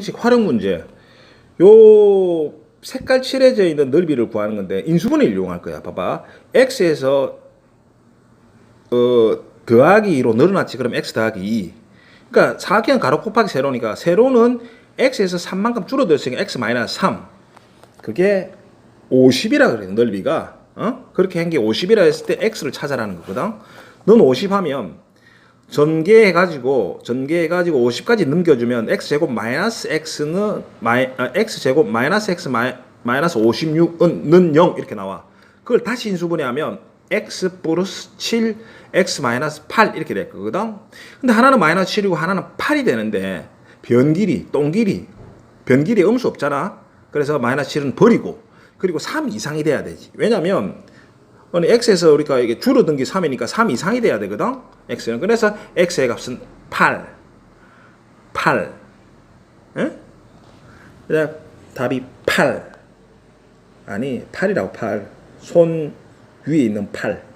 식 활용 문제. 요 색깔 칠해져 있는 넓이를 구하는 건데 인수분해를 이용할 거야. 봐봐. x에서 어 더하기 2로 늘어났지. 그럼 x 더하기 2. 그러니까 사각형 가로 곱하기 세로니까 세로는 x에서 3만큼 줄어들었으니까 x 마이너스 3. 그게 50이라 그래요. 넓이가. 어? 그렇게 한 게 50이라 했을 때 x를 찾아라는 거거든. 넌 50 하면 전개해 가지고 전개해 가지고 50까지 넘겨주면 x 제곱 마이너스 x는 마이 아, x 제곱 마이너스 x 마이, 마이너스 56은 0 이렇게 나와. 그걸 다시 인수분해하면 x 플러스 7 x 마이너스 8 이렇게 될 거거든. 근데 하나는 마이너스 7이고 하나는 8이 되는데 변길이 똥길이 변길이 음수 없잖아. 그래서 마이너스 7은 버리고 그리고 3 이상이 돼야 되지. 왜냐면 x에서 우리가 이게 줄어든 게 3이니까 3 이상이 돼야 되거든. x는 그래서 x의 값은 8. 8. 응? 그다음 답이 8. 아니 8이라고 8. 손 위에 있는 8.